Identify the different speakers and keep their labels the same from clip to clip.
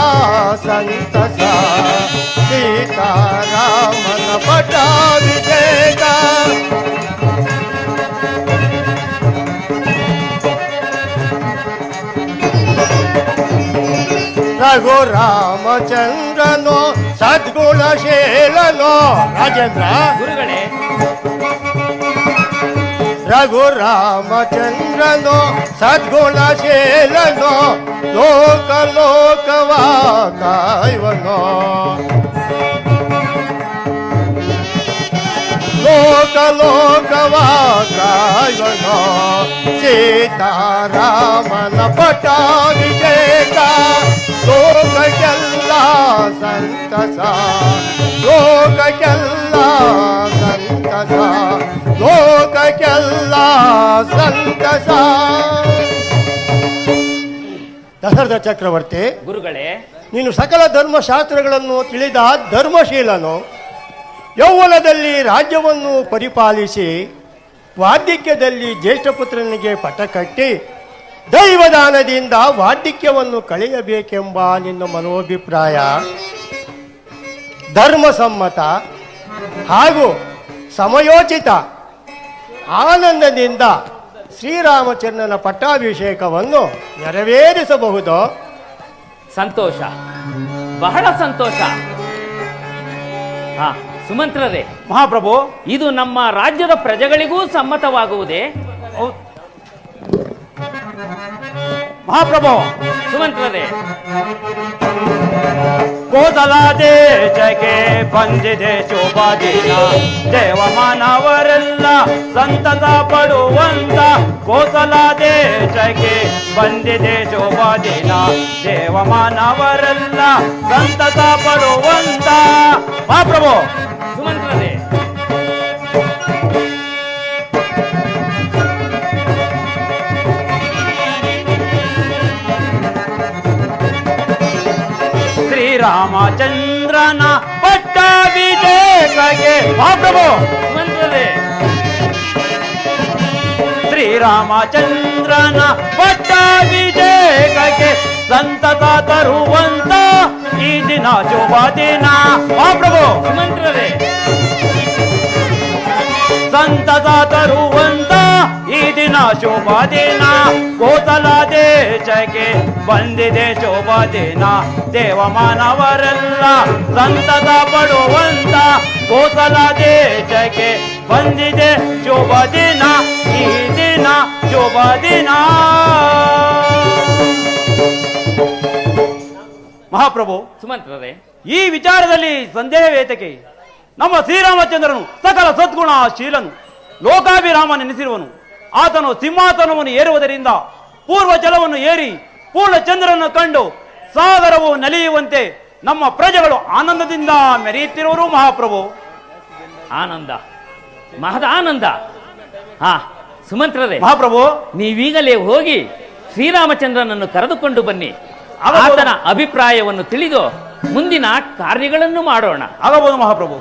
Speaker 1: ಲೋಕಕ್ಕೆಲ್ಲ ಸಂತಸ ಸೀತಾರಾಮನ ಪಟ್ಟಾಭಿಷೇಕ ರಘುರಾಮಚಂದ್ರನೋ ಸದ್ಗುಣಶೀಲನೋ ರಾಜೇಂದ್ರ
Speaker 2: ಗುರುಗಳೇ
Speaker 1: రఘురామచంద్రనో సద్గుణశీలనో లోక లోకవాకాయవనో లోక లోకవాకాయవనో సీతారామన పటాభిషేక లోకకెల్ల సంతస లోకకెల్ల సంతస. ಲೋಕಕ್ಕೆಲ್ಲ ಸಂತಸ. ದಶರಥ ಚಕ್ರವರ್ತಿ
Speaker 2: ಗುರುಗಳೇ
Speaker 1: ನೀನು ಸಕಲ ಧರ್ಮಶಾಸ್ತ್ರಗಳನ್ನು ತಿಳಿದ ಧರ್ಮಶೀಲನು. ಯೌವನದಲ್ಲಿ ರಾಜ್ಯವನ್ನು ಪರಿಪಾಲಿಸಿ ವಾರ್ಧಿಕ್ಯದಲ್ಲಿ ಜ್ಯೇಷ್ಠಪುತ್ರನಿಗೆ ಪಟ ಕಟ್ಟಿ ದೈವದಾನದಿಂದ ವಾರ್ಧಿಕ್ಯವನ್ನು ಕಳೆಯಬೇಕೆಂಬ ನಿನ್ನ ಮನೋಭಿಪ್ರಾಯ. ಧರ್ಮಸಮ್ಮತ ಹಾಗೂ ಸಮಯೋಚಿತ ಆನಂದದಿಂದ ಶ್ರೀರಾಮಚಂದ್ರನ ಪಟ್ಟಾಭಿಷೇಕವನ್ನು ನೆರವೇರಿಸಬಹುದು.
Speaker 2: ಸಂತೋಷ. ಬಹಳ ಸಂತೋಷ. ಹಾ ಸುಮಂತ್ರರೇ.
Speaker 3: ಮಹಾಪ್ರಭು.
Speaker 2: ಇದು ನಮ್ಮ ರಾಜ್ಯದ ಪ್ರಜೆಗಳಿಗೂ ಸಮ್ಮತವಾಗುವುದೇ.
Speaker 3: ಮಹಾಪ್ರಭು.
Speaker 2: ಸುಮಂತ್ರರೇ.
Speaker 3: ಕೋಸಲ ದೇಶಕ್ಕೆ ಬಂದಿದೆ ಶೋಭ ದಿನ. ದೇವಮಾನವರೆಲ್ಲ ಸಂತಸ ಪಡುವಂತ ಕೋಸಲ ದೇಶಕ್ಕೆ ಬಂದಿದೆ ಶೋಭ ದಿನ. ದೇವಮಾನವರೆಲ್ಲ ಸಂತಸ ಪಡುವಂತ ಮಹಾಪ್ರಭು,
Speaker 2: ಸುಮಂತ್ರರೇ.
Speaker 3: ಶ್ರೀರಾಮಚಂದ್ರನ ಪಟ್ಟಾಭಿಷೇಕಕ್ಕೆ ಮಹಾಪ್ರಭು
Speaker 2: ಸುಮಂತ್ರರೇ
Speaker 3: ಶ್ರೀರಾಮಚಂದ್ರನ ಪಟ್ಟಾಭಿಷೇಕಕ್ಕೆ ಸಂತತ ತರುವಂತ ಈ ದಿನ ಶುಭ ದಿನ. ಮಹಾಪ್ರಭು
Speaker 2: ಸುಮಂತ್ರರೇ
Speaker 3: ಶುಭ ದಿನ ಕೋಸಲ ದೇಶಕ್ಕೆ ಬಂದಿದೆ ಶುಭ ದಿನ ಮಾನವರೆಲ್ಲ ಸಂತದ ಪಡುವಂತ ಕೋಸಲ ದೇಶಕ್ಕೆ ಬಂದಿದೆ ಶೋಭಾ ದಿನ ಈ ದಿನ ಶೋಭಾ ದಿನ ಮಹಾಪ್ರಭು
Speaker 2: ಸುಮಂತ್ರರೇ
Speaker 3: ಈ ವಿಚಾರದಲ್ಲಿ ಸಂದೇಹವೇತಕೆ ನಮ್ಮ ಶ್ರೀರಾಮಚಂದ್ರನು ಸಕಲ ಸದ್ಗುಣ ಶೀಲನು ಲೋಕಾಭಿರಾಮನೆನಿಸಿರುವನು ಆತನು ಸಿಂಹಾಸನವನ್ನು ಏರುವುದರಿಂದ ಪೂರ್ವ ಜಲವನ್ನು ಏರಿ ಪೂರ್ಣ ಚಂದ್ರನನ್ನು ಕಂಡು ಸಾಗರವು ನಲಿಯುವಂತೆ ನಮ್ಮ ಪ್ರಜೆಗಳು ಆನಂದದಿಂದ ಮೆರೆಯುತ್ತಿರುವರು ಮಹಾಪ್ರಭು.
Speaker 2: ಆನಂದ. ಮಹದ ಆನಂದ. ಹಾ ಸುಮಂತ್ರರೇ
Speaker 3: ಮಹಾಪ್ರಭು.
Speaker 2: ನೀವೀಗಲೇ ಹೋಗಿ ಶ್ರೀರಾಮಚಂದ್ರನನ್ನು ಕರೆದುಕೊಂಡು ಬನ್ನಿ. ಆತನ ಅಭಿಪ್ರಾಯವನ್ನು ತಿಳಿದು ಮುಂದಿನ ಕಾರ್ಯಗಳನ್ನು ಮಾಡೋಣ.
Speaker 3: ಆಗಬಹುದು ಮಹಾಪ್ರಭು.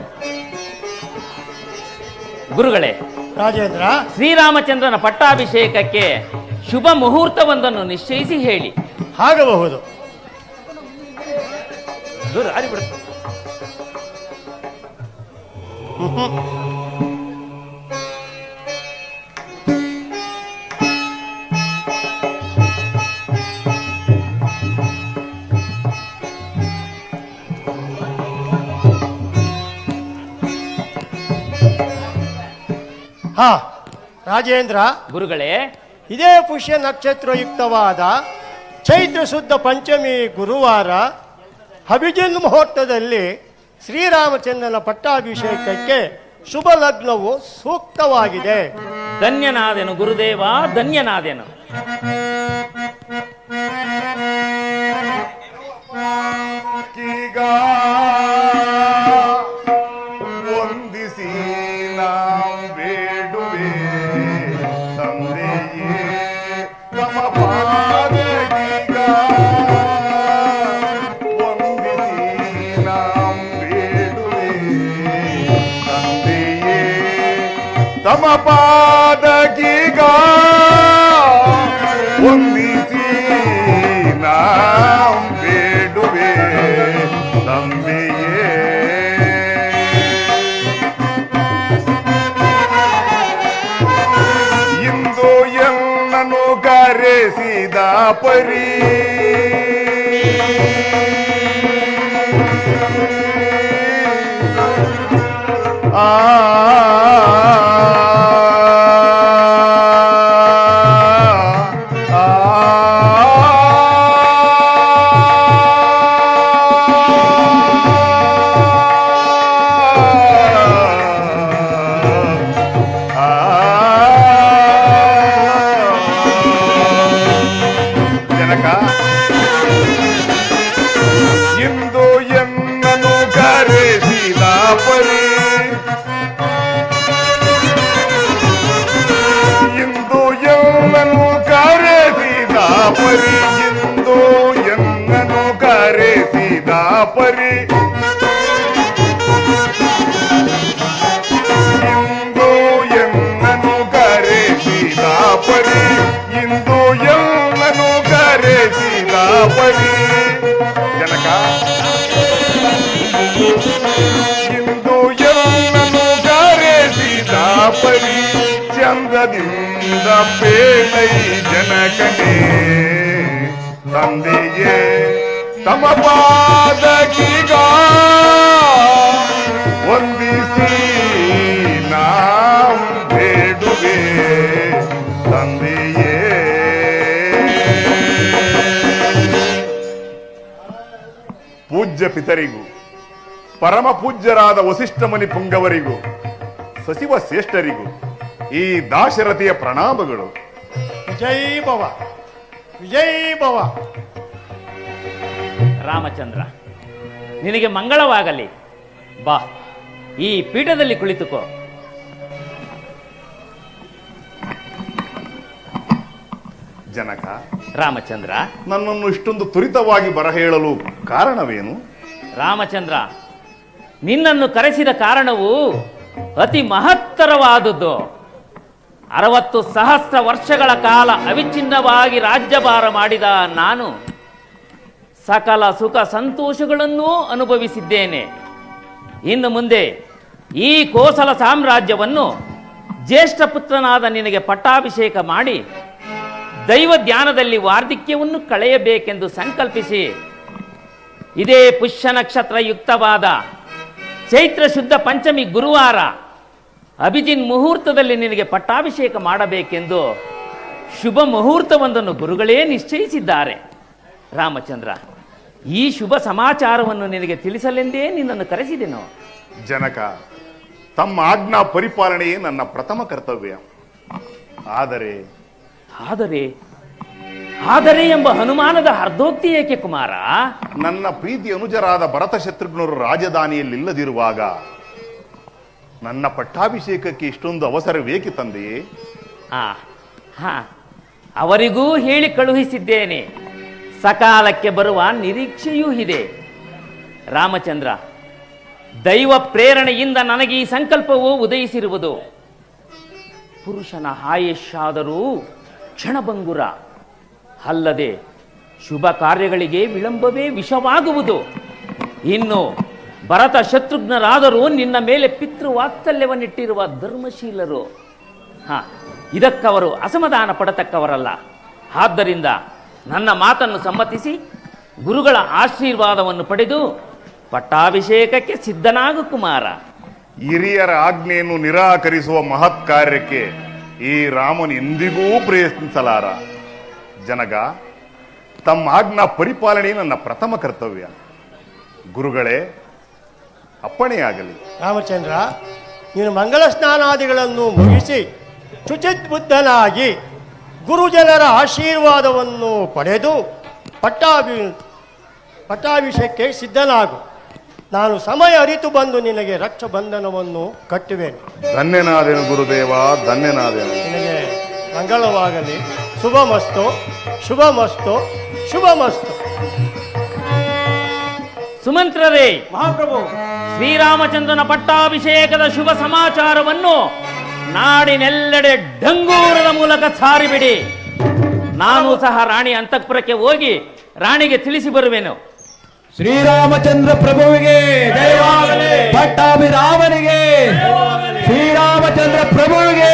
Speaker 2: ಗುರುಗಳೇ
Speaker 1: ರಾಜೇಂದ್ರ.
Speaker 2: ಶ್ರೀರಾಮಚಂದ್ರನ ಪಟ್ಟಾಭಿಷೇಕಕ್ಕೆ ಶುಭ ಮುಹೂರ್ತವೊಂದನ್ನು ನಿಶ್ಚಯಿಸಿ ಹೇಳಿ.
Speaker 1: ಆಗಬಹುದು
Speaker 3: ದೂರ ಹಾರಿಬಿಡುತ್ತೆ.
Speaker 1: ಹಾ ರಾಜೇಂದ್ರ.
Speaker 2: ಗುರುಗಳೇ.
Speaker 1: ಇದೇ ಪುಷ್ಯ ನಕ್ಷತ್ರಯುಕ್ತವಾದ ಚೈತ್ರ ಶುದ್ಧ ಪಂಚಮಿ ಗುರುವಾರ ಅಭಿಜಿನ್ ಮುಹೂರ್ತದಲ್ಲಿ ಶ್ರೀರಾಮಚಂದ್ರನ ಪಟ್ಟಾಭಿಷೇಕಕ್ಕೆ ಶುಭ ಲಗ್ನವು ಸೂಕ್ತವಾಗಿದೆ.
Speaker 2: ಧನ್ಯನಾದೆನು ಗುರುದೇವ ಧನ್ಯನಾದೆನು.
Speaker 1: ಈಗ
Speaker 4: ತಮ ಪಾದಕೀಗ ವಂದಿಸಿ ನಾ ಬೇಡುವೆ ತಂದೆಯೇ ಇಂದು ಎಲ್ಲನು ಕರೆಸಿದ ಪರಿ ಆ ಕರೆಸಿದ ಪರಿ ಇಂದು ಎನ್ನನು ಕರೆಸಿದ ಪರಿ ಇಂದು ಎನ್ನನು ಕರೆಸಿದ ಪರಿ ಇಂದು ಎನ್ನನು ಕರೆಸಿದ ಪರಿ ಜನಕ ಇಂದು ಎನ್ನನು ಕರೆಸಿದ ಪರಿ ಚಂದದಿಂದ ಬೇಳೈ ಜನಕನೇ ತಂದೆಯೇ ತಮ ಪಾದಕೀಗ ವಂದಿಸಿ ನಾವು ಬೇಡುವೆ ತಂದೆಯೇ ಪೂಜ್ಯ ಪಿತರಿಗೂ ಪರಮ ಪೂಜ್ಯರಾದ ವಸಿಷ್ಠ ಮುನಿ ಪುಂಗವರಿಗೂ ಸಚಿವ ಶ್ರೇಷ್ಠರಿಗೂ ಈ ದಾಶರಥಿಯ ಪ್ರಣಾಮಗಳು.
Speaker 1: ವಿಜಯ್ ಭವ ವಿಜಯ್ ಭವ.
Speaker 2: ರಾಮಚಂದ್ರ ನಿನಗೆ ಮಂಗಳವಾಗಲಿ. ಬಾ ಈ ಪೀಠದಲ್ಲಿ ಕುಳಿತುಕೋ.
Speaker 4: ಜನಕ
Speaker 2: ರಾಮಚಂದ್ರ.
Speaker 4: ನನ್ನನ್ನು ಇಷ್ಟೊಂದು ತ್ವರಿತವಾಗಿ ಬರ ಹೇಳಲು ಕಾರಣವೇನು?
Speaker 2: ರಾಮಚಂದ್ರ ನಿನ್ನನ್ನು ಕರೆಸಿದ ಕಾರಣವು ಅತಿ ಮಹತ್ತರವಾದುದು ಅರವತ್ತು ಸಹಸ್ರ ವರ್ಷಗಳ ಕಾಲ ಅವಿಚ್ಛಿನ್ನವಾಗಿ ರಾಜ್ಯಭಾರ ಮಾಡಿದ ನಾನು ಸಕಲ ಸುಖ ಸಂತೋಷಗಳನ್ನೂ ಅನುಭವಿಸಿದ್ದೇನೆ. ಇನ್ನು ಮುಂದೆ ಈ ಕೋಸಲ ಸಾಮ್ರಾಜ್ಯವನ್ನು ಜ್ಯೇಷ್ಠ ಪುತ್ರನಾದ ನಿನಗೆ ಪಟ್ಟಾಭಿಷೇಕ ಮಾಡಿ ದೈವ ಧ್ಯಾನದಲ್ಲಿ ವಾರ್ಧಿಕ್ಯವನ್ನು ಕಳೆಯಬೇಕೆಂದು ಸಂಕಲ್ಪಿಸಿ. ಇದೇ ಪುಷ್ಯ ನಕ್ಷತ್ರ ಯುಕ್ತವಾದ ಚೈತ್ರ ಶುದ್ಧ ಪಂಚಮಿ ಗುರುವಾರ ಅಭಿಜಿನ್ ಮುಹೂರ್ತದಲ್ಲಿ ನಿನಗೆ ಪಟ್ಟಾಭಿಷೇಕ ಮಾಡಬೇಕೆಂದು ಶುಭ ಮುಹೂರ್ತವೊಂದನ್ನು ಗುರುಗಳೇ ನಿಶ್ಚಯಿಸಿದ್ದಾರೆ. ರಾಮಚಂದ್ರ ಈ ಶುಭ ಸಮಾಚಾರವನ್ನು ನಿನಗೆ ತಿಳಿಸಲೆಂದೇ ನಿನ್ನನ್ನು ಕರೆಸಿದೆನು.
Speaker 4: ಜನಕ ತಮ್ಮ ಆಜ್ಞಾ ಪರಿಪಾಲನೆಯೇ ನನ್ನ ಪ್ರಥಮ ಕರ್ತವ್ಯ. ಆದರೆ
Speaker 2: ಆದರೆ ಆದರೆ ಎಂಬ ಹನುಮಾನದ ಅರ್ಧೋಕ್ತಿ ಏಕೆ ಕುಮಾರ?
Speaker 4: ನನ್ನ ಪ್ರೀತಿ ಅನುಜರಾದ ಭರತ ಶತ್ರುಘ್ನರು ರಾಜಧಾನಿಯಲ್ಲಿಲ್ಲದಿರುವಾಗ ನನ್ನ ಪಟ್ಟಾಭಿಷೇಕಕ್ಕೆ ಇಷ್ಟೊಂದು ಅವಸರ ತಂದೆಯೇ
Speaker 2: ಆ, ಹಾ, ಅವರಿಗೂ ಹೇಳಿ ಕಳುಹಿಸಿದ್ದೇನೆ. ಸಕಾಲಕ್ಕೆ ಬರುವ ನಿರೀಕ್ಷೆಯೂ ಇದೆ. ರಾಮಚಂದ್ರ, ದೈವ ಪ್ರೇರಣೆಯಿಂದ ನನಗೆ ಈ ಸಂಕಲ್ಪವು ಉದಯಿಸಿರುವುದು. ಪುರುಷನ ಆಯುಷ್ಯಾದರೂ ಕ್ಷಣಭಂಗುರ, ಅಲ್ಲದೆ ಶುಭ ಕಾರ್ಯಗಳಿಗೆ ವಿಳಂಬವೇ ವಿಷವಾಗುವುದು. ಇನ್ನು ಭರತ ಶತ್ರುಘ್ನರಾದರೂ ನಿನ್ನ ಮೇಲೆ ಪಿತೃವಾತ್ಸಲ್ಯವನ್ನಿಟ್ಟಿರುವ ಧರ್ಮಶೀಲರು. ಹಾ, ಇದಕ್ಕವರು ಅಸಮಾಧಾನ ಪಡತಕ್ಕವರಲ್ಲ. ಆದ್ದರಿಂದ ನನ್ನ ಮಾತನ್ನು ಸಮ್ಮತಿಸಿ, ಗುರುಗಳ ಆಶೀರ್ವಾದವನ್ನು ಪಡೆದು ಪಟ್ಟಾಭಿಷೇಕಕ್ಕೆ ಸಿದ್ಧನಾಗು ಕುಮಾರ.
Speaker 4: ಹಿರಿಯರ ಆಜ್ಞೆಯನ್ನು ನಿರಾಕರಿಸುವ ಮಹತ್ ಕಾರ್ಯಕ್ಕೆ ಈ ರಾಮನು ಎಂದಿಗೂ ಪ್ರಯತ್ನಿಸಲಾರ. ಜನಗ, ತಮ್ಮ ಆಜ್ಞಾ ಪರಿಪಾಲನೆ ನನ್ನ ಪ್ರಥಮ ಕರ್ತವ್ಯ. ಗುರುಗಳೇ ಅಪ್ಪಣೆಯಾಗಲಿ
Speaker 1: ರಾಮಚಂದ್ರ ನೀನು ಮಂಗಳ ಸ್ನಾನಾದಿಗಳನ್ನು ಮುಗಿಸಿ ಶುಚಿತ್ ಬುದ್ಧನಾಗಿ ಗುರುಜನರ ಆಶೀರ್ವಾದವನ್ನು ಪಡೆದು ಪಟ್ಟಾಭಿ ಪಟ್ಟಾಭಿಷೇಕಕ್ಕೆ ಸಿದ್ಧನಾಗು. ನಾನು ಸಮಯ ಅರಿತು ಬಂದು ನಿನಗೆ ರಕ್ಷಬಂಧನವನ್ನು ಕಟ್ಟುವೆನು.
Speaker 4: ಧನ್ಯನಾದೇನು ಗುರುದೇವ ಧನ್ಯನಾದೇನು.
Speaker 1: ನಿನಗೆ ಮಂಗಳವಾಗಲಿ. ಶುಭಮಸ್ತು ಶುಭಮಸ್ತು ಶುಭಮಸ್ತು.
Speaker 2: ಸುಮಂತ್ರರೇ!
Speaker 3: ಮಹಾಪ್ರಭು!
Speaker 2: ಶ್ರೀರಾಮಚಂದ್ರನ ಪಟ್ಟಾಭಿಷೇಕದ ಶುಭ ಸಮಾಚಾರವನ್ನು ನಾಡಿನೆಲ್ಲೆಡೆ ಡಂಗೂರದ ಮೂಲಕ ಸಾರಿಬಿಡಿ. ನಾನು ಸಹ ರಾಣಿ ಅಂತಃಪುರಕ್ಕೆ ಹೋಗಿ ರಾಣಿಗೆ ತಿಳಿಸಿ ಬರುವೆನು.
Speaker 5: ಶ್ರೀರಾಮಚಂದ್ರ ಪ್ರಭುವಿಗೆ ಪಟ್ಟಾಭಿರಾಮನಿಗೆ ಶ್ರೀರಾಮಚಂದ್ರ ಪ್ರಭುವಿಗೆ